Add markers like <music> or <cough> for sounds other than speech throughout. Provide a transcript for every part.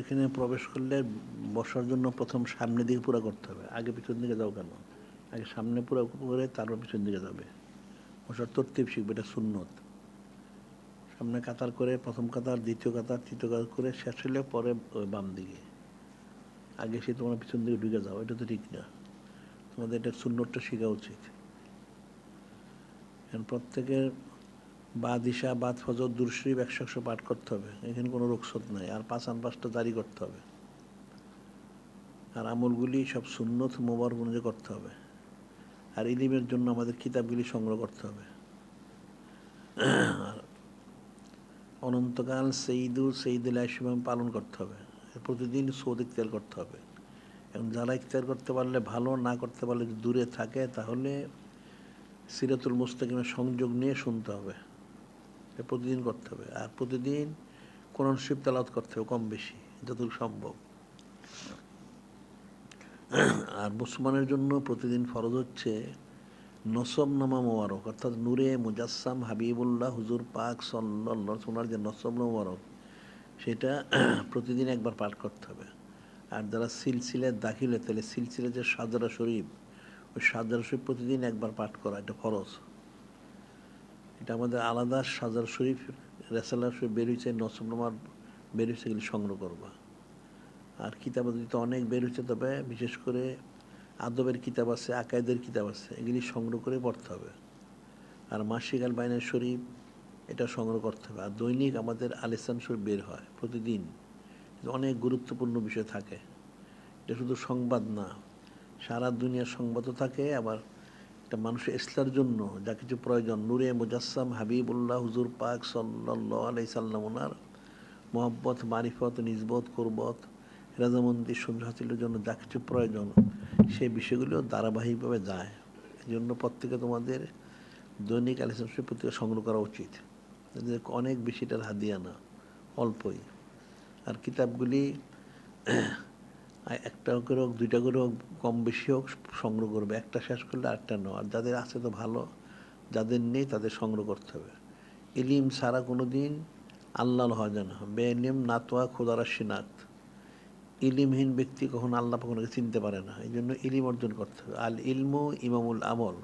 এখানে প্রবেশ করলে বসার জন্য প্রথম সামনের দিকে পুরো করতে হবে। আগে পিছন দিকে যাও কেন? আগে সামনে পুরো করে তারপর পিছন দিকে যাবে। বসার তরতিব শিখবে, এটা সুন্নত। সামনে কাতার করে, প্রথম কাতার, দ্বিতীয় কাতার, তৃতীয় কাতার করে শেষ হলে পরে বাম দিকে। আগে সে তোমার পিছন দিকে ঢুকে যাও, এটা তো ঠিক না। তোমাদের এটা সুন্নতটা শেখা উচিত। প্রত্যেকের বাদ দিশা বাদ ফজর দুরশরীফ একশো একশো পাঠ করতে হবে। এখানে কোনো রোকসত নাই। আর পাঁচান পাঁচটা জারি করতে হবে। আর আমলগুলি সব সুন্নত মোবার অনুযায়ী করতে হবে। আর ইলিমের জন্য আমাদের কিতাবগুলি সংগ্রহ করতে হবে। আর অনন্তকাল সেইদু সেইদুল আইসিমাম পালন করতে হবে। প্রতিদিন সৌদ ইখতিয়ার করতে হবে। এবং যারা ইখতিয়ার করতে পারলে ভালো, না করতে পারলে দূরে থাকে, তাহলে সিরাতুল মুস্তাকিমের সংযোগ নিয়ে শুনতে হবে। প্রতিদিন করতে হবে। আর প্রতিদিন কোরআন শরীফ তালাত করতে হবে কম বেশি, যতটুকু সম্ভব। আর মুসলমানের জন্য প্রতিদিন ফরজ হচ্ছে নসব নামা মোবারক, অর্থাৎ নূরে মুজাসসাম হাবিবুল্লাহ হুজুর পাক সল্লাহ সোনার যে নসব মোবারক, সেটা প্রতিদিন একবার পাঠ করতে হবে। আর যারা সিলসিলে দাখিলে তাহলে সিলসিলে যে সাজারা শরীফ, ওই সাজারা শরীফ প্রতিদিন একবার পাঠ করা, এটা ফরজ। এটা আমাদের আলাদা সাজার শরীফ রেসালা শরীফ বেরিয়েছে নসবনামার বেরিয়েছে এগুলি সংগ্রহ করবা। আর কিতাব তো অনেক বেরিয়েছে তবে বিশেষ করে আদবের কিতাব আছে, আকায়দের কিতাব আছে, এগুলি সংগ্রহ করে পড়তে হবে। আর মাসিক আল বাইনের শরীফ, এটা সংগ্রহ করতে হবে। আর দৈনিক আমাদের আলিসান শরীফ বের হয় প্রতিদিন। অনেক গুরুত্বপূর্ণ বিষয় থাকে। এটা শুধু সংবাদ না, সারা দুনিয়ার সংবাদও থাকে, আবার একটা মানুষের ইসলার জন্য যা কিছু প্রয়োজন। নূরে মুজাসসাম হাবিবুল্লাহ হুজুর পাক সাল্লাহ আলাই সাল্লাম ওনার মোহব্বত, মারিফত, নিজবত, কুরবত, রাজামন্দির সন্ধ্যা হাসিলের জন্য যা কিছু প্রয়োজন, সেই বিষয়গুলো ধারাবাহিকভাবে যায়। এই জন্য প্রত্যেকে তোমাদের দৈনিক আলিসাম শরীফ পত্রিকা সংগ্রহ করা উচিত। অনেক বেশিটার হাদিয়া না, অল্পই। আর কিতাবগুলি একটা করে হোক, দুইটা করে হোক, কম বেশি হোক, সংগ্রহ করবে। একটা শেষ করলে আরেকটা নেওয়া আর যাদের আছে তো ভালো, যাদের নেই তাদের সংগ্রহ করতে হবে। ইলিম ছাড়া কোনো দিন আল্লাহ হওয়া না। বেনিম নাতোয়া খোদারা সিনাত ইলিমহীন ব্যক্তি কখনো আল্লাহ কখনো চিনতে পারে না। এই জন্য ইলিম অর্জন করতে হবে। আল ইলমু ইমামুল আমল।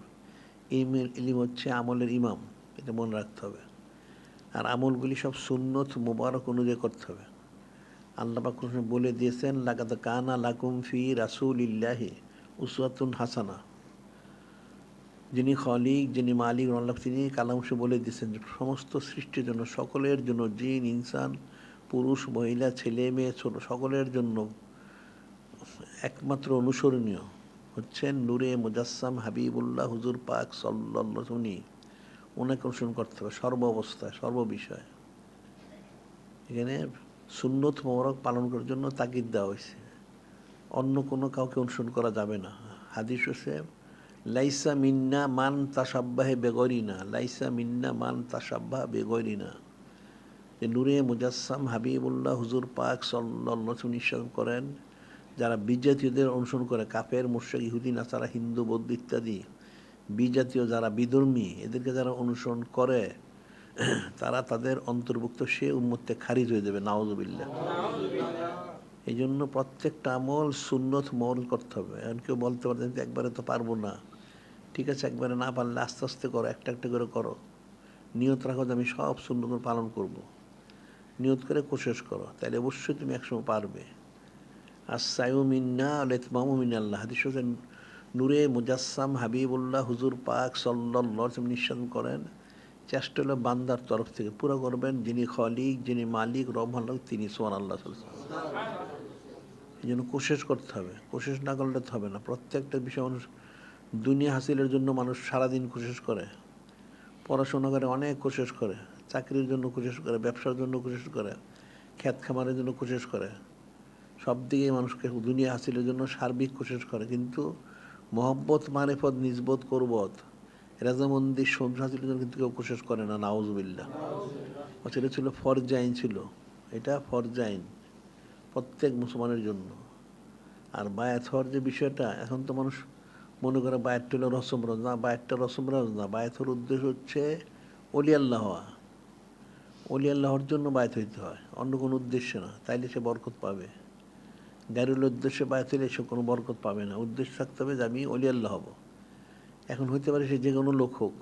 ইমের ইলিম হচ্ছে আমলের ইমাম। এটা মনে রাখতে হবে। আর আমলগুলি সব সুন্নত, মুবারক অনুযায়ী করতে হবে। আল্লাহ পাক বলে দিয়েছেন লাগাত কানা লাকুম ফি রাসুল ইল্লাহি উসওয়াতুন হাসানা। যিনি খলিক, যিনি মালিক আল্লাহ তিনি কালামসে বলে দিয়েছেন সমস্ত সৃষ্টির জন্য, সকলের জন্য, জিন, ইনসান, পুরুষ, মহিলা, ছেলে, মেয়ে, ছোট, সকলের জন্য একমাত্র অনুসরণীয় হচ্ছেন নূরে মুজাসসাম হাবিবুল্লাহ হুজুর পাক সাল্লাহ উনি। ওনাকে অনুসরণ করতে হবে সর্ব অবস্থায় সর্ববিষয়ে। এখানে সুন্নত মোবারক পালন করার জন্য তাগিদ দেওয়া হয়েছে। অন্য কোনো কাউকে অনুসরণ করা যাবে না। হাদিস হচ্ছে, লাইসা মিন্না মান তাসাব্বাহে বেগরিনা লাইসা মিন্না মান তাসাব্বাহ বেগরিনা যে নূরে মুজাসসাম হাবিবুল্লাহ হুজুর পাক সাল্লাহ করেন, যারা বিজাতীয়দের অনুসরণ করে, কাফের মুর্শেক ইহুদি, নাসারা, হিন্দু, বৌদ্ধ ইত্যাদি, বিজাতীয় যারা বিধর্মী, এদেরকে যারা অনুসরণ করে <clears throat> তারা তাদের অন্তর্ভুক্ত সে উন্মত্তে খারিজ হয়ে যাবে নাওজবিল্লা এই জন্য প্রত্যেকটা আমল সুন্নত মল করতে হবে। এখন কেউ বলতে পারতেন একবারে তো পারব না। ঠিক আছে একবারে না পারলে আস্তে আস্তে করো একটা একটা করে করো। নিয়ত রাখো যে আমি সব সুন্নত পালন করব। নিয়ত করে কোশেষ করো। তাহলে অবশ্যই তুমি একসময় পারবে। আর সায়ু মিন্না লেতমামু মিনাল্লাহ। হাদিস হোসেন নূরে মুজাসসাম হাবিবুল্লাহ হুজুর পাক সাল্লাহ নিঃশ্বাস করেন। চেষ্টা হলো বান্দার তরফ থেকে পুরো করবেন। যিনি খলিক, যিনি মালিক রহমান তিনি সোয়ান আল্লাহ এই জন্য কোশেষ করতে হবে। কোশেষ না করলে তো হবে না। প্রত্যেকটা বিষয় মানুষ দুনিয়া হাসিলের জন্য মানুষ সারাদিন কোশেষ করে। পড়াশোনা করে অনেক কোশেষ করে। চাকরির জন্য কোশেষ করে। ব্যবসার জন্য কোশেষ করে। খ্যাত খামারের জন্য কোশেষ করে। সব দিকেই মানুষকে দুনিয়া হাসিলের জন্য সার্বিক কোশেষ করে। কিন্তু মহব্বত, মারেফত, নিজবত, করবত রাজামন্দির সন্ধ্যা হাসিলের জন্য কিন্তু কেউ কোশেষ করে না নাওজবিল্লা সেটা ছিল ফরজাইন ছিল। এটা ফরজাইন প্রত্যেক মুসলমানের জন্য। আর বায়াত হওয়ার যে বিষয়টা, এখন তো মানুষ মনে করে বায়াতটা হলো রসমরজ না, বায়াতটা রসমরজ না বায়াত হওয়ার উদ্দেশ্য হচ্ছে অলি আল্লাহ হওয়া। অলি আল্লাহর জন্য বায়াত হইতে হয়, অন্য কোনো উদ্দেশ্যে না, তাইলে সে বরকত পাবে। গাড়ির উদ্দেশ্যে বায়াত হইলে সে কোনো বরকত পাবে না। উদ্দেশ্য থাকতে হবে যে আমি অলি আল্লাহ হব। এখন হইতে পারে সে যে কোনো লোক হোক।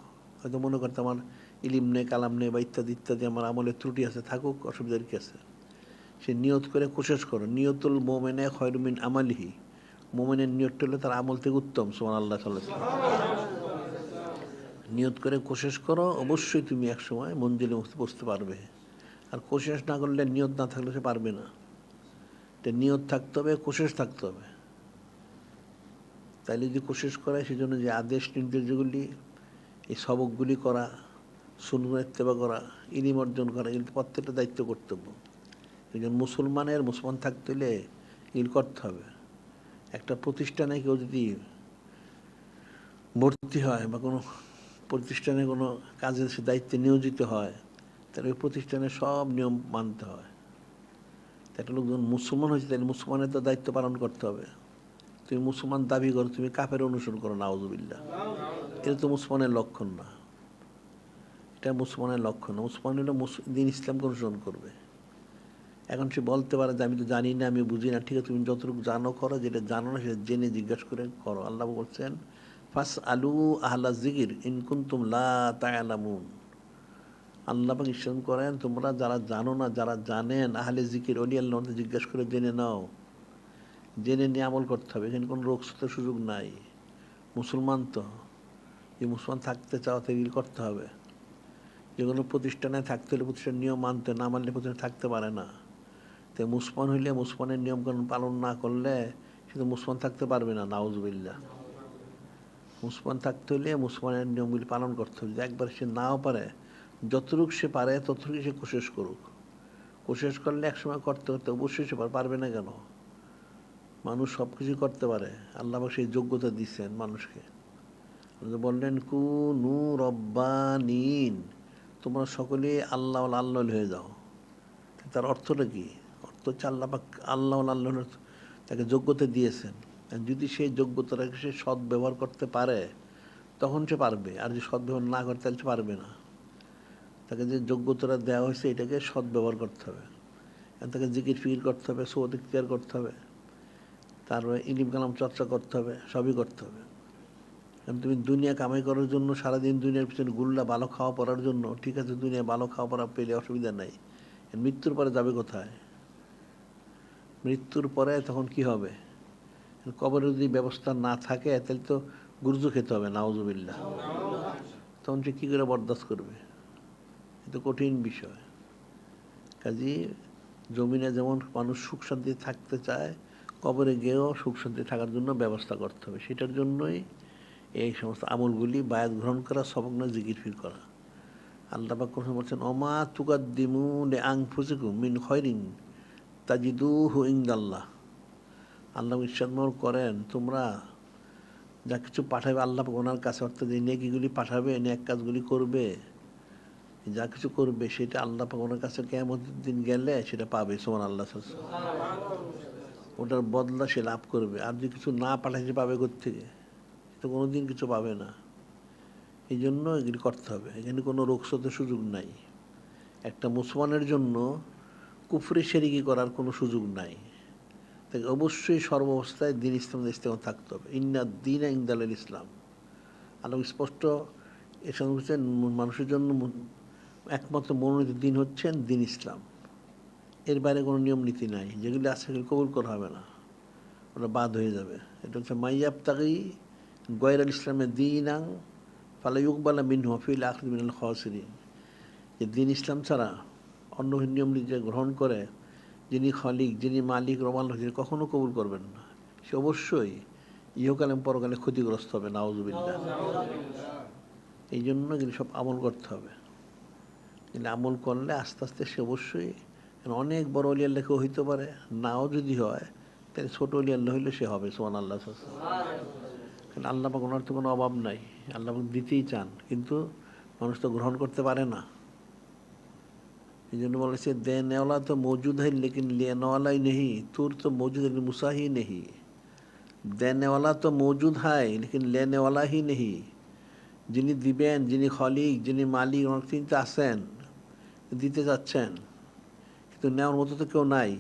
হয়তো মনে করতে আমার ইলিম নেই, কালাম নেই বা ইত্যাদি ইত্যাদি, আমার আমলের ত্রুটি আছে, থাকুক অসুবিধার কি আছে? সে নিয়ত করে কোশেষ করো। নিয়তুল মোমেনে খয়রুমিন আমালিহি। মোমেনের নিয়তটা হলে তার আমল থেকে উত্তম সোমান আল্লাহ সাল্লাহ নিয়ত করে কোশেষ করো, অবশ্যই তুমি এক একসময় মঞ্জিলে বসতে পারবে। আর কোশেষ না করলে নিয়ত না থাকলে সে পারবে না। নিয়ত থাকতে হবে কোশেষ থাকতে হবে। তাইলে যদি কোশেষ করে সেজন্য যে আদেশ নির্দেশগুলি, এই সবকগুলি করা সুন্দর ইত্তেবা করা, ইলিম অর্জন করা, এগুলি প্রত্যেকটা দায়িত্ব কর্তব্য। একজন মুসলমানের মুসলমান থাকতে হলে এগুলি করতে হবে। একটা প্রতিষ্ঠানে কেউ যদি ভর্তি হয় বা কোনো প্রতিষ্ঠানে কোনো কাজে সে দায়িত্বে নিয়োজিত হয়, তাহলে ওই প্রতিষ্ঠানে সব নিয়ম মানতে হয়। তা একটা লোক মুসলমান হয়েছে, তাহলে মুসলমানের তো দায়িত্ব পালন করতে হবে। তুমি মুসলমান দাবি করো, তুমি কাপের অনুসরণ করো নাউজুবিল্লা এটা তো মুসলমানের লক্ষণ না। এটা মুসলমানের লক্ষণ না। মুসলমান হলে দিন ইসলামকে অনুসরণ করবে। এখন সে বলতে পারে যে আমি তো জানি না, আমি বুঝি না। ঠিক আছে, তুমি যতটুকু জানো করো, যেটা জানো না সেটা জেনে জিজ্ঞাসা করে করো। আল্লাহ বলছেন ফাস আলু আহলা জিগির ইনকুন্তুম লা তায়ালামুন আল্লাহ ইসলাম করেন, তোমরা যারা জানো না, যারা জানেন, আহলে জিকির অলি আল্লাহ জিজ্ঞাসা করে জেনে নাও। জেনে নিয়ে আমল করতে হবে। এখানে কোনো রোগ সাথে সুযোগ নাই। মুসলমান তো। যে মুসলমান থাকতে চাও তো করতে হবে। যে কোনো প্রতিষ্ঠানে থাকতে হলে প্রতিষ্ঠান নিয়ম মানতে, না মানলে প্রতিষ্ঠানে থাকতে পারে না। তো মুসলমান হইলে মুসলমানের নিয়মকানুন পালন না করলে সে তো মুসলমান থাকতে পারবে না নাউজবিল্লা মুসলমান থাকতে হলে মুসলমানের নিয়মগুলি পালন করতে হবে। একবার সে নাও পারে, যতটুকু সে পারে ততটুকু সে কোশেষ করুক। কোশেষ করলে একসময় করতে করতে অবশ্যই সে পারবে না কেন? মানুষ সব কিছুই করতে পারে। আল্লাহ সেই যোগ্যতা দিচ্ছেন মানুষকে। বললেন কু নু রব্বানিন। তোমরা সকলে আল্লাহ আল্লাহ হয়ে যাও। তার অর্থটা কি? অর্থ হচ্ছে আল্লাহ আল্লাহ আল্লাহ তাকে যোগ্যতা দিয়েছেন। যদি সেই যোগ্যতাটাকে সে সৎ ব্যবহার করতে পারে, তখন সে পারবে। আর যদি সৎ ব্যবহার না করতে তাহলে সে পারবে না। তাকে যে যোগ্যতাটা দেওয়া হয়েছে, এটাকে সৎ ব্যবহার করতে হবে। তাকে জিকির ফিকির করতে হবে সৌদ ইখতিয়ার করতে হবে। তারপরে ইলিম কালাম চর্চা করতে হবে, সবই করতে হবে। তুমি দুনিয়া কামাই করার জন্য, সারাদিন দুনিয়ার পিছনে গুল্লা ভালো খাওয়া পড়ার জন্য, ঠিক আছে দুনিয়া ভালো খাওয়া পড়া পেলে অসুবিধা নাই। মৃত্যুর পরে যাবে কোথায়? মৃত্যুর পরে তখন কি হবে? কবরের যদি ব্যবস্থা না থাকে, তাহলে তো গুরুজু খেতে হবে নাওজুবিল্লা তখন সে কী করে বরদাস্ত করবে? এ তো কঠিন বিষয়। কাজী জমিনে যেমন মানুষ সুখ শান্তি থাকতে চায় কবরে গিয়েও সুখ শান্তি থাকার জন্য ব্যবস্থা করতে হবে। সেটার জন্যই এই সমস্ত আমলগুলি, বায়াত গ্রহণ করা সবগ্ন জিকির ফির করা। আল্লাহ পাক বলছেন অমা তুকাদ্দিমু লে আং ফুসিকু মিন খয়রিন তাজিদু হু ইংদাল্লাহ আল্লাহ ইসাদমর করেন, তোমরা যা কিছু পাঠাবে আল্লাহ ওনার কাছে, অর্থাৎ এই নেকিগুলি পাঠাবে নেক কাজগুলি করবে, যা কিছু করবে, সেটা আল্লাহ ওনার কাছে কেমন দিন গেলে সেটা পাবে। সোমান আল্লাহ ওটার বদলা সে লাভ করবে। আর যদি কিছু না পাঠাইতে পাবে থেকে তো কোনো দিন কিছু পাবে না। এই জন্য এগুলি করতে হবে। এখানে কোনো রোগসতের সুযোগ নাই। একটা মুসলমানের জন্য কুফরি সেরিকি করার কোনো সুযোগ নাই। তাকে অবশ্যই সর্বাবস্থায় দিন ইসলাম ইসলাম থাকতে হবে। ইন্না দিন ইন্দাল ইসলাম। আল্লাহ স্পষ্ট এর সঙ্গে মানুষের জন্য একমাত্র মনোনীত দিন হচ্ছেন দিন ইসলাম। এর বাইরে কোনো নিয়ম নীতি নাই। যেগুলি আছে সেগুলি কবুল করা হবে না। ওটা বাদ হয়ে যাবে। এটা হচ্ছে মাইয়াব তাকি গয়ের আল ইসলামের দিন ফালা ইকবালা মিন হফিল আখরি মিনাল খসরিন। যে দিন ইসলাম ছাড়া অন্য নিয়ম নীতি গ্রহণ করে, যিনি খলিক, যিনি মালিক রমাল যিনি কখনো কবুল করবেন না। সে অবশ্যই ইহকালে পরকালে ক্ষতিগ্রস্ত হবে। নাওজুবিল্লা এই জন্য কিন্তু সব আমল করতে হবে। কিন্তু আমল করলে আস্তে আস্তে সে অবশ্যই অনেক বড় অলি আল্লাহ কেউ হইতে পারে, নাও যদি হয়, তাহলে ছোট অলি আল্লাহ হইলে সে হবে সোহান আল্লাহ কারণ আল্লাহ পাক ওনার তো কোনো অভাব নাই, আল্লাহ দিতেই চান, কিন্তু মানুষ তো গ্রহণ করতে পারে না। এই জন্য বলেছে দে নেওয়ালা তো মজুদ হয় লেকিন লে নেওয়ালাই নেহি, তোর তো মজুদ লেকিন মুসাহি দে নেওয়ালা তো মজুদ হয়, লেকিন লে নেওয়ালাহি নেহি। যিনি দিবেন, যিনি খলিক, যিনি মালিক, ওনার তিনি আছেন, দিতে যাচ্ছেন তো নেওয়ার মতো তো কেউ নাই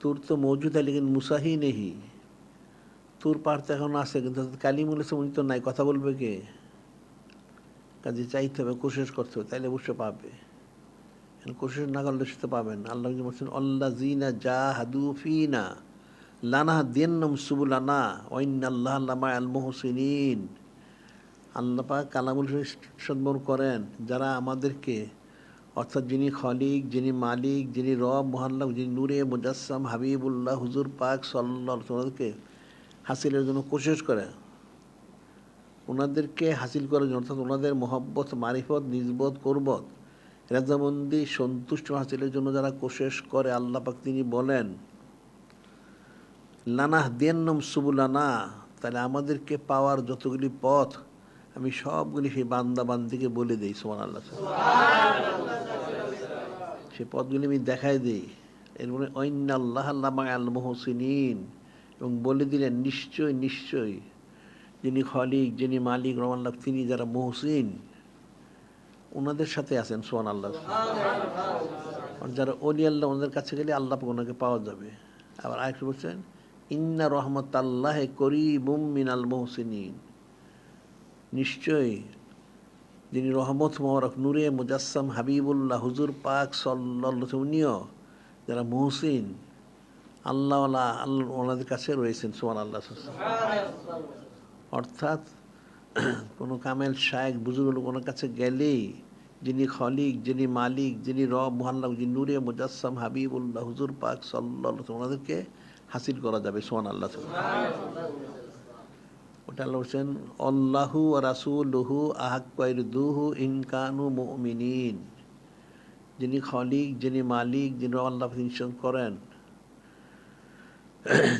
তোর তো মৌজুদ আলী কিন্তু মুসাহি নেহি তোর পার তো এখন আছে কিন্তু কালিমুল ইসলাম উনি তো নাই কথা বলবে কে কাজে চাইতে হবে কোশিস করতে হবে তাইলে অবশ্যই পাবে কোশিস না করলে সে তো পাবেন আল্লাহ বলছেন জি জিনা যা হাদু ফিনা লানা দেন নম সুবুলানা ঐন আল্লাহ লামা আল মোহসিন আল্লাপা কালামুল সদ্বর করেন যারা আমাদেরকে অর্থাৎ যিনি খলিক, যিনি মালিক, যিনি রব মোহাল্লা যিনি নূরে মুজাসসাম হাবিবুল্লাহ, হুজুর পাক সাল্লাহ ওনাদেরকে হাসিলের জন্য কোশিশ করে। ওনাদেরকে হাসিল করার জন্য, অর্থাৎ ওনাদের মহব্বত, মারিফত, নিজবত, করবত রাজামন্দি সন্তুষ্ট হাসিলের জন্য যারা কোশেষ করে, আল্লাহ পাক তিনি বলেন লানাহ দিয়ান্নম সুবুলানা তাহলে আমাদেরকে পাওয়ার যতগুলি পথ আমি সবগুলি সেই বান্দা বান্দিকে বলে দিই সোমান আল্লাহ সেই পদগুলি আমি দেখাই দিই। এর মানে ঐন্য আল্লাহ আল্লাহ আল মোহসিনিন এবং বলে দিলেন, নিশ্চয় নিশ্চয়, যিনি খলিক, যিনি মালিক রহমাল্লাহ তিনি যারা মহসিন ওনাদের সাথে আছেন সোহান আল্লাহ যারা অলি আল্লাহ ওনাদের কাছে গেলে আল্লাহ ওনাকে পাওয়া যাবে। আবার আরেকটু বলছেন, ইন্না রহমত আল্লাহ করিবুম মিনাল মহসিনিন। নিশ্চয়ই। যিনি রহমত মোবারক, নূরে মুজাসসাম হাবিবুল্লাহ, হুজুর পাক সাল্লাহ যারা মহসিন, আল্লাহ আল্লাহ ওনাদের কাছে রয়েছেন সোমান আল্লাহ অর্থাৎ কোনো কামেল শায়েক, বুজুর্গ ওনার কাছে গেলেই, যিনি খলিক, যিনি মালিক, যিনি রব মোহাল্লা যিনি নূরে মুজাসসাম হাবিবুল্লাহ, হুজুর পাক সাল্লাহ ওনাদেরকে হাসিল করা যাবে সোহান আল্লাহ ওটা বলছেন অল্লাহু রাসুলহু আহাক্কাইর দুহু ইনকানু মুমিনিন যিনি খলিক, যিনি মালিক, যিনি আল্লাহ করেন।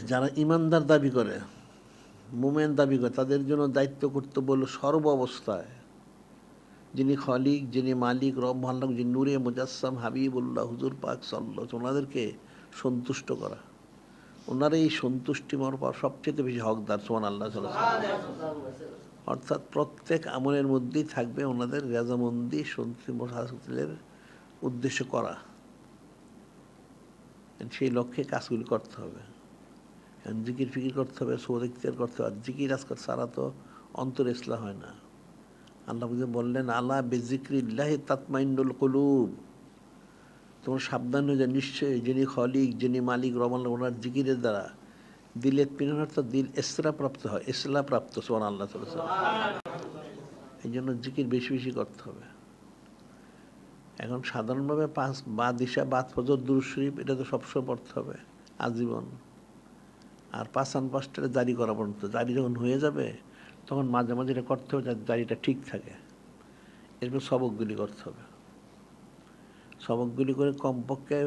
যারা ইমানদার দাবি করে, মোমেন দাবি করে, তাদের জন্য দায়িত্ব কর্তব্য হলো সর্ব অবস্থায়। যিনি খলিক, যিনি মালিক, রব মহাল্লাক যিনি নূরে মুজাসসাম, হাবিবুল্লাহ, হুজুর পাক সাল্লাহ ওনাদেরকে সন্তুষ্ট করা। ওনারা এই সন্তুষ্টি মর পাওয়ার সবচেয়ে বেশি হকদার সোমান আল্লাহ অর্থাৎ প্রত্যেক আমলের মধ্যেই থাকবে ওনাদের রেজামন্দি, সন্তুষ্টি হাসিলের উদ্দেশ্য করা। সেই লক্ষ্যে কাজগুলি করতে হবে। জিকির, ফিকির করতে হবে সৌদ ইখতিয়ার করতে হবে। আর জিকির আজকাল সারা তো অন্তর ইসলাম হয় না। আল্লাহ বললেন আল্লাহ বেজিক্রিল্লাহ তাতমাইন্ডুল কলুব। তোমার সাবধান হয়ে যায় নিশ্চয়ই যিনি খলিক, যিনি মালিক রমান ওনার জিকিরের দ্বারা দিলের পিনের অর্থ দিল এসরা প্রাপ্ত হয় এসলা প্রাপ্ত সোমান আল্লাহ এই জন্য জিকির বেশি বেশি করতে হবে। এখন সাধারণভাবে পাঁচ বা দিশা বাদ ফজর দুর শরীফ, এটা তো সবসময় পড়তে হবে, আজীবন। আর পাঁচান পাঁচটা জারি করা পর্যন্ত, জারি যখন হয়ে যাবে, তখন মাঝে মাঝে এটা করতে হবে যাতে জারিটা ঠিক থাকে। এরপর সবকগুলি করতে হবে। সবকগুলি করে কমপক্ষে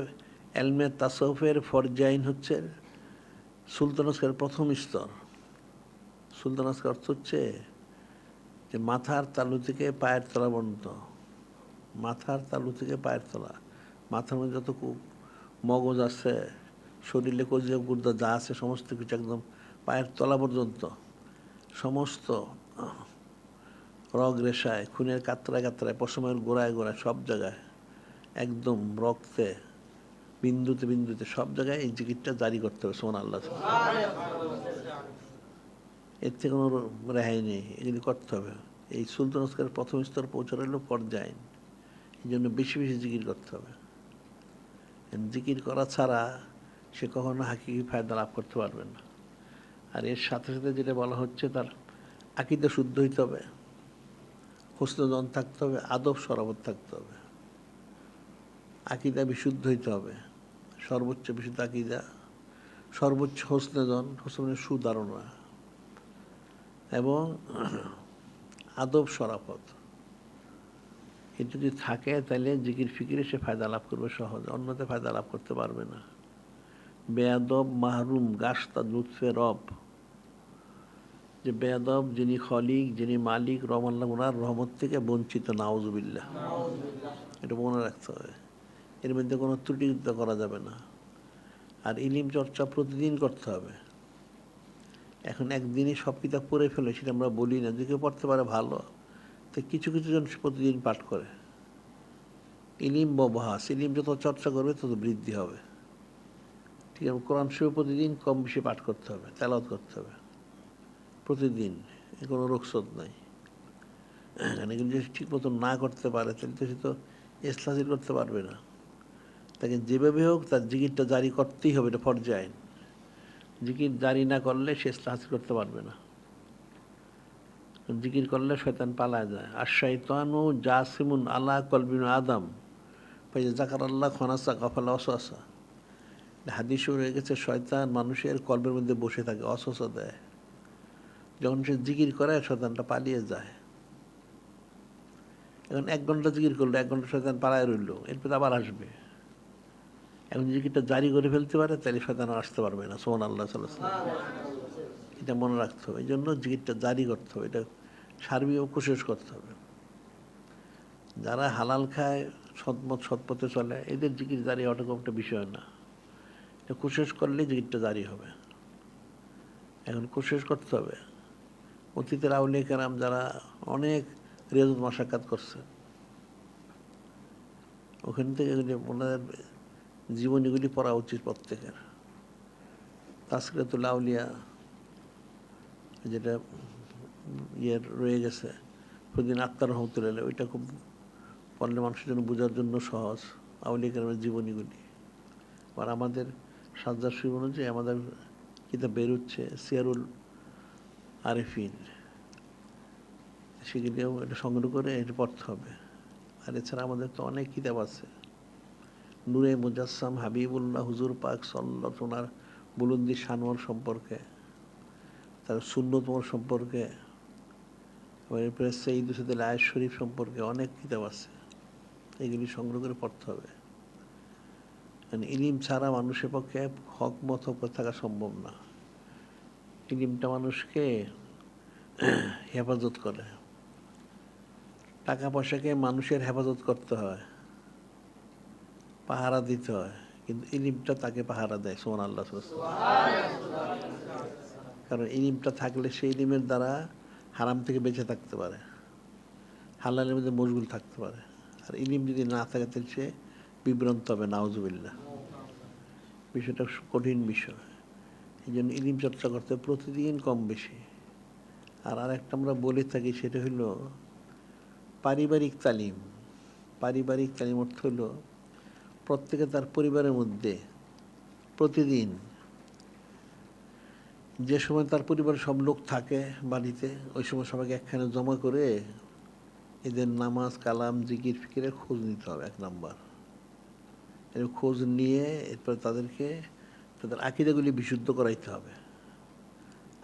এলমে তাসফের ফরজাইন হচ্ছে সুলতানস্কার প্রথম স্তর। সুলতানস্কার অর্থ হচ্ছে যে মাথার তালু থেকে পায়ের তলা পর্যন্ত মাথার তালু থেকে পায়ের তলা। মাথার মধ্যে যত মগজ আছে, শরীরে কজিয়া গুর্দা যা আছে, সমস্ত কিছু একদম পায়ের তলা পর্যন্ত। সমস্ত রগ রেশায়, খুনের কাতরায় কাতরায়, পশমের গোড়ায় গোড়ায়, সব জায়গায়। একদম রক্তে, বিন্দুতে বিন্দুতে সব জায়গায় এই জিকিরটা জারি করতে হবে সোমান আল্লাহ এর থেকে কোনো রেহাই নেই, এগুলি করতে হবে। এই সুলতান সুলতানস্কারের প্রথম স্তর পৌঁছানো হলো পর্যায় এই জন্য বেশি বেশি জিকির করতে হবে। জিকির করা ছাড়া সে কখনো হাকিকি ফায়দা লাভ করতে পারবে না। আর এর সাথে সাথে যেটা বলা হচ্ছে, তার আকিদা শুদ্ধ হইতে হবে হোসনজন থাকতে হবে, আদব সরাবত থাকতে হবে। আকিদা বিশুদ্ধ হইতে হবে। সর্বোচ্চ বিশুদ্ধ আকিদা, সর্বোচ্চ হোসনেজন হোসনের সুধারণা এবং আদব সরাফত এ যদি থাকে তাহলে জিকির ফিকিরে সে ফায়দা লাভ করবে সহজ, অন্যতে ফায়দা লাভ করতে পারবে না। বেয়াদব মাহরুম, গাস্তা, লুৎফে রব। যে বেয়াদব যিনি খলিক, যিনি মালিক রহমাল্লাহ ওনার রহমত থেকে বঞ্চিত নাওজুবিল্লাহ এটা মনে রাখতে হবে। এর মধ্যে কোনো ত্রুটি করা যাবে না। আর ইলিম চর্চা প্রতিদিন করতে হবে। এখন একদিনই সব কিতাব পড়ে ফেলে, সেটা আমরা বলি না। যে কেউ পড়তে পারে ভালো, তো কিছু কিছু জন প্রতিদিন পাঠ করে। ইলিম বহাস ইলিম যত চর্চা করবে তত বৃদ্ধি হবে। ঠিক আছে, কোরআন শিব প্রতিদিন কম বেশি পাঠ করতে হবে, তেলাওয়াত করতে হবে। প্রতিদিন কোনো রোগশোধ নাই। এগুলো যদি ঠিক মতো না করতে পারে, তাহলে তো সে তো এসলাসিল করতে পারবে না। তাকে যেভাবে হোক তার জিকিরটা জারি করতেই হবে, এটা ফর্জে আইন জিকির জারি না করলে সে হাসিল করতে পারবে না। জিকির করলে শয়তান পালায় যায়। আর শৈতানু জাসিমুন আল্লাহ কলবিন আদম। পাইছে জাকার আল্লাহ খনাসা কফালা অসা হাদিস হয়ে গেছে, শয়তান মানুষের কল্পের মধ্যে বসে থাকে অসহসা দেয়। যখন সে জিকির করে, শয়তানটা পালিয়ে যায়। এখন এক ঘণ্টা জিকির করল, এক ঘণ্টা শয়তান পালায় রইল, এরপর আবার আসবে। এখন জিকিরটা জারি করে ফেলতে পারে, তাহলে শয়তান আসতে পারবে না সোমান আল্লাহ এটা মনে রাখতে হবে, এই জন্য জিকিরটা জারি করতে হবে, এটা সার্বিক কোশিশ করতে হবে। যারা হালাল খায় সৎমত সৎপথে চলে, এদের জিকির জারি খুব একটা বিষয় না। এটা কোশিশ করলে জিকিরটা জারি হবে। এখন কোশিশ করতে হবে। অতীতের আউলিয়া কেরাম যারা অনেক রেজত মশাকাত করছে, ওখান থেকে ওনাদের জীবনীগুলি পড়া উচিত প্রত্যেকের। তাস্করাতুল আউলিয়া যেটা ইয়ের রয়ে গেছে প্রতিদিন আত্মার রহমতুল্লাহ, ওইটা খুব পড়লে মানুষের জন্য বোঝার জন্য সহজ, আউলিয়া কেরামের জীবনীগুলি। আর আমাদের সাজ্জার শিব অনুযায়ী আমাদের কিতাব বেরোচ্ছে সিয়ারুল আরেফিন। সেগুলিও এটা সংগ্রহ করে এটা পড়তে হবে। আর এছাড়া আমাদের তো অনেক কিতাব আছে। নূরে মুজাসসাম হাবিবুল্লাহ হুজুর পাক সল্লা ওনার বুলন্দি সানোয়ার সম্পর্কে, তার সুন্নতমর সম্পর্কে এরপরে সঈদ হুসেদুল আয়ের শরীফ সম্পর্কে অনেক কিতাব আছে। এগুলি সংগ্রহ করে পড়তে হবে। ইলিম ছাড়া মানুষের পক্ষে হক, মত থাকা সম্ভব না। ইলিমটা মানুষকে হেফাজত করে। টাকা পয়সাকে মানুষের হেফাজত করতে হয়। পাহারা দিতে হয়। কিন্তু ইলিমটা তাকে পাহারা দেয় সোমান আল্লাহ কারণ ইলিমটা থাকলে সেই ইলিমের দ্বারা হারাম থেকে বেঁচে থাকতে পারে। হালালের মধ্যে মশগুল থাকতে পারে। আর ইলিম যদি না থাকে, তাহলে সে বিভ্রান্ত হবে নাওজুবিল্লা বিষয়টা কঠিন বিষয়। এই জন্য ইলিম চর্চা করতে প্রতিদিন কম বেশি। আর আরেকটা আমরা বলে থাকি, সেটা হলো পারিবারিক তালিম। পারিবারিক তালিম অর্থ হলো প্রত্যেকে তার পরিবারের মধ্যে প্রতিদিন যে সময় তার পরিবারের সব লোক থাকে বাড়িতে, ওই সময় সবাইকে একখানে জমা করে এদের নামাজ, কালাম, জিকির, ফিকিরের খোঁজ নিতে হবে এক নাম্বার। এর খোঁজ নিয়ে এরপর তাদেরকে তাদের আকিদাগুলি বিশুদ্ধ করাইতে হবে।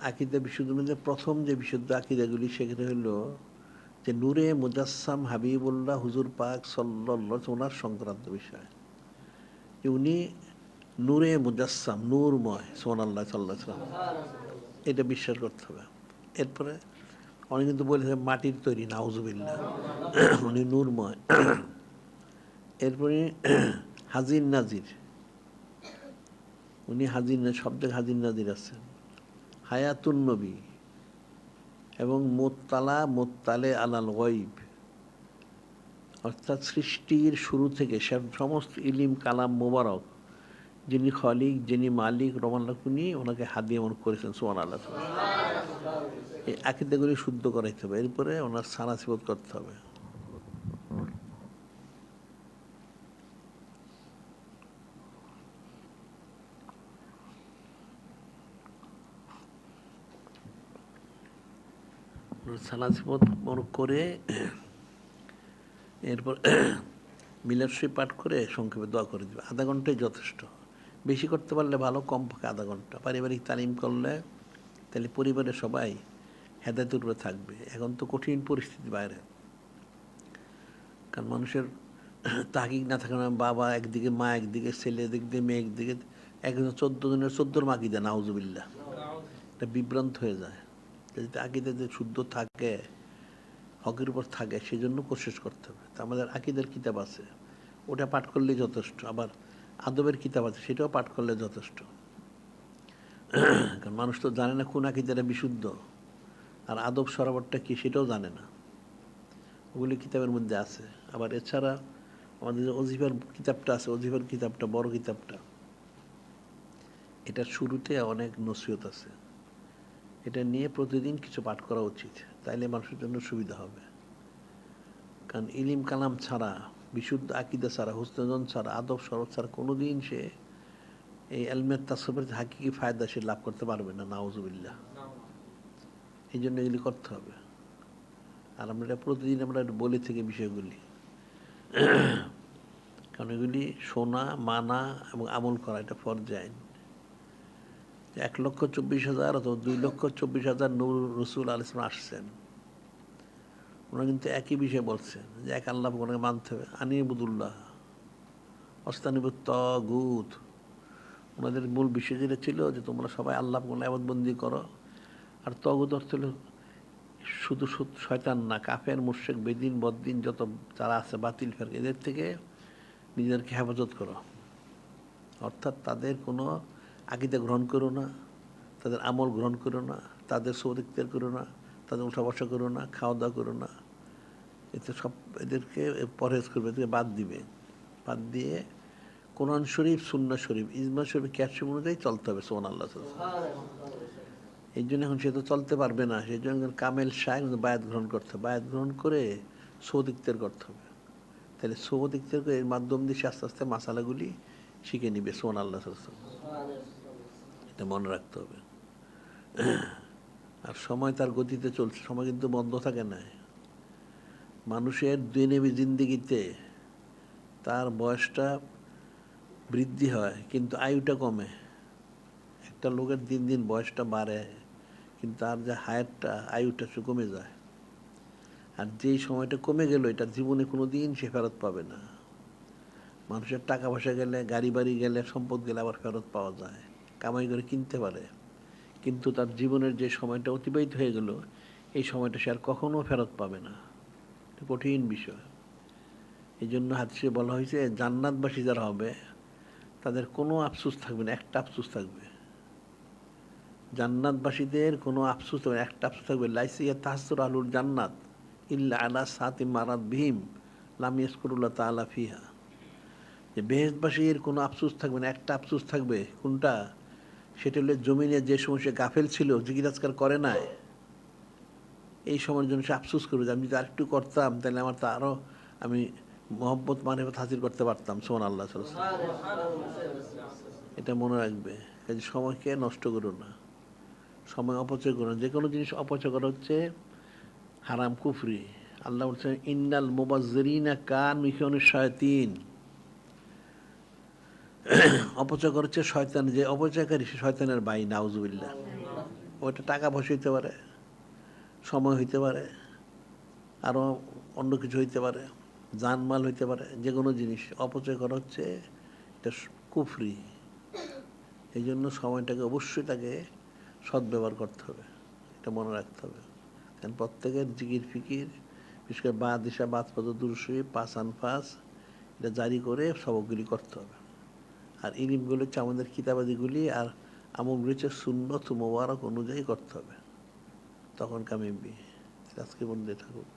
আকিদা বিশুদ্ধ মধ্যে প্রথম যে বিশুদ্ধ আকিদাগুলি সেখানে হলো যে নূরে মুজাসসাম হাবিবুল্লাহ হুজুর পাক সাল্লাহ ওনার সংক্রান্ত বিষয়। যে উনি নূরে মুজাসসাম, নূরময় সোমান আল্লাহ সাল্লাহ সাল্লাম এটা বিশ্বাস করতে হবে। এরপরে অনেক কিন্তু বলেছে মাটির তৈরি নাউজুবিল্লা উনি নূরময়। এরপরে হাজির নাজির। উনি হাজির শব্দে হাজির নাজির আছেন। হায়াতুন নবী এবং মোত্তালা, মোত্তালে আলাল গইব অর্থাৎ সৃষ্টির শুরু থেকে সমস্ত ইলিম, কালাম মোবারক যিনি খলিক, যিনি মালিক রমান উনি ওনাকে হাত দিয়ে মনে করেছেন সোমান আল্লাহ এই আকিদাগুলি শুদ্ধ করাইতে হবে, এরপরে ওনার সারা সিবত করতে হবে। সালাসিমত করে এরপর <clears throat> মিলারশি পাঠ করে সংক্ষেপে দোয়া করে দেবে। আধা ঘন্টাই যথেষ্ট। বেশি করতে পারলে ভালো কম পক্ষে আধা ঘণ্টা। পারিবারিক তালিম করলে তাহলে পরিবারের সবাই হেদায়তের উপরে থাকবে। এখন তো কঠিন পরিস্থিতি বাইরে। কারণ মানুষের <clears throat> তাকিক না থাকে না বাবা একদিকে, মা একদিকে, ছেলে একদিকে, মেয়ে একদিকে, একজন চোদ্দ জনের, চোদ্দোর মাকি দেয় নাউজুবিল্লা এটা বিভ্রান্ত হয়ে যায়। যদি আকিদে যে শুদ্ধ থাকে, হকের উপর থাকে, সেজন্য কোশিশ করতে হবে। তা আমাদের আকিদের কিতাব আছে। ওটা পাঠ করলেই যথেষ্ট, আবার আদবের কিতাব আছে, সেটাও পাঠ করলে যথেষ্ট। কারণ মানুষ তো জানে না কোন আকিদাটা বিশুদ্ধ, আর আদব সরাবরটা কি সেটাও জানে না। ওগুলি কিতাবের মধ্যে আছে। আবার এছাড়া আমাদের যে অজিফার কিতাবটা আছে, অজিফার কিতাবটা, বড় কিতাবটা, এটার শুরুতে অনেক নসিহত আছে। এটা নিয়ে প্রতিদিন কিছু পাঠ করা উচিত, তাইলে মানুষের জন্য সুবিধা হবে। কারণ ইলিম কালাম ছাড়া, বিশুদ্ধ আকিদা ছাড়া হুসনজন ছাড়া, আদব সরব ছাড়া কোনোদিন সে এই এলমের তাসবের হাকিকি ফায়দা সে লাভ করতে পারবে না, নাউজুবিল্লাহ। এই জন্য এগুলি করতে হবে। আর আমরা এটা প্রতিদিন আমরা বলে থেকে বিষয়গুলি। কারণ এগুলি শোনা, মানা এবং আমল করা এটা ফরজাইন এক লক্ষ চব্বিশ হাজার অথবা দুই লক্ষ চব্বিশ হাজার নূর রসুল আলিসলাম আসছেন। ওনারা কিন্তু একই বিষয়ে বলছেন, যে এক আল্লাহ ওনাকে মানতে হবে। আনিবুদুল্লাহ অস্তানিবু তগুত ওনাদের মূল বিষয় যেটা ছিল যে তোমরা সবাই আল্লাহ আবাদবন্দি করো। আর তগুত অর্থ হলো শুধু শয়তান না, কাফের মুর্শেক বেদিন, বদ্দিন, যত যারা আছে, বাতিল ফের এদের থেকে নিজেদেরকে হেফাজত করো। অর্থাৎ তাদের কোনো আকিদা গ্রহণ করো না, তাদের আমল গ্রহণ করো না, তাদের সৌদিকদের করো না, তাদের উঠা বসা করো না, খাওয়া দাওয়া করো না। এতে সব এদেরকে পরহেজ করবে, এদেরকে বাদ দিবে। বাদ দিয়ে কোরআন শরীফ সুন্না শরীফ, ইজমা শরীফ ক্যাটসিপ অনুযায়ী চলতে হবে সোমান আল্লাহ এই জন্য এখন সে তো চলতে পারবে না, সেই জন্য কামেল শাহ বায়াত গ্রহণ করতে হবে। বায়াত গ্রহণ করে সৌদিকদের করতে হবে। তাহলে সৌদিকদের এর মাধ্যম দিয়ে সে আস্তে আস্তে মাসালাগুলি শিখে নিবে সোমান আল্লাহ এটা মনে রাখতে হবে। আর সময় তার গতিতে চলছে, সময় কিন্তু বন্ধ থাকে না। মানুষের দৈনবী জিন্দিগিতে তার বয়সটা বৃদ্ধি হয়, কিন্তু আয়ুটা কমে। একটা লোকের দিন দিন বয়সটা বাড়ে, কিন্তু তার যে হায়ারটা আয়ুটা সে কমে যায়। আর যেই সময়টা কমে গেল, এটা জীবনে কোনো দিন সে ফেরত পাবে না। মানুষের টাকা পয়সা গেলে, গাড়ি বাড়ি গেলে, সম্পদ গেলে আবার ফেরত পাওয়া যায়, কামাই করে কিনতে পারে। কিন্তু তার জীবনের যে সময়টা অতিবাহিত হয়ে গেল, এই সময়টা সে আর কখনো ফেরত পাবে না। কঠিন বিষয়। এই জন্য হাদিসে বলা হয়েছে, জান্নাতবাসী যারা হবে, তাদের কোনো আফসোস থাকবে না, একটা আফসুস থাকবে। জান্নাতবাসীদের কোনো আফসুস থাকবে একটা আফসোস থাকবে। লাইসিয়া তাহসুর আলুর জান্নাত ইল্লা আলা সাতি মারাত ভীম লামিয়াসকুরুল্লাহ তালা ফিহা। যে বেহেজবাসীর কোনো আফসোস থাকবে না, একটা আফসুস থাকবে। কোনটা? সেটা হলে জমিনে যে সময় সে গাফেল ছিল জিজ্ঞাসকার করে নাই এই সময়ের জন্য সে আফসোস করবে যে আমি যদি আরেকটু করতাম, তাহলে আমার তো আরও আমি মোহব্বত মানে হাসিল করতে পারতাম। সোমান আল্লাহ। এটা মনে রাখবে। কাজে সময়কে নষ্ট করো না। সময় অপচয় করো যে কোনো জিনিস অপচয় করা হচ্ছে হারাম, কুফরি। আল্লাহ বলছেন, ইন্নাল মুবাজ্জিরিনা কান মিখিয়ন শয়তিন। অপচয় করছে শয়তান, যে অপচয়কারী, সে শয়তানের বাই নাউজুবিল্লাহ। ওইটা টাকা হইতে পারে। সময় হইতে পারে আরও অন্য কিছু হইতে পারে, জানমাল হইতে পারে যে কোনো জিনিস, অপচয় করা হচ্ছে, এটা কুফরি এই জন্য সময়টাকে অবশ্যই তাকে সদ্ব্যবহার করতে হবে, এটা মনে রাখতে হবে। কারণ প্রত্যেকের জিকির ফিকির, বিশেষ করে বা দিশা বাদ পদ দুরুসই পাস আনফাস এটা জারি করে সবগুলি করতে হবে। আর ইলিমগুলো হচ্ছে আমাদের কিতাবাদিগুলি আর আমলগুলি হচ্ছে সুন্নত মোবারক অনুযায়ী করতে হবে। তখনকার এমপি রাজকে বন্ধে ঠাকুর